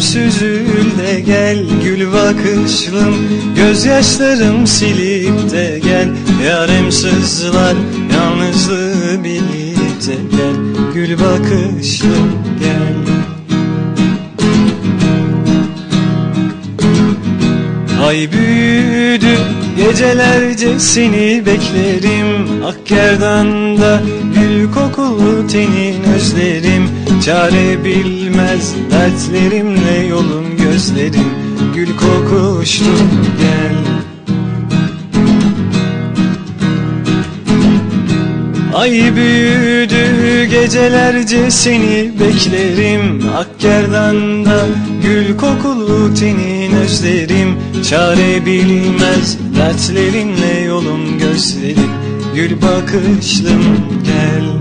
oyalanıp süzül de gel Gül bakışlım. Gözyaşlarım silip de gel. Yarem sızlar yalnızlığı bilip de gel. Gül bakışlım gel. Ay büyüdü gecelerce seni beklerim. Akkerdan'da gül kokulu tenin özlerim Çare bilmez dertlerimle yolum gözlerim. Gül kokuştu gel. Ay büyüdü gecelerce seni beklerim. Akkerdan'da gül kokulu tenin özlerim. Çare bilmez dertlerinle yolum gözlerim. Gül bakışlım gel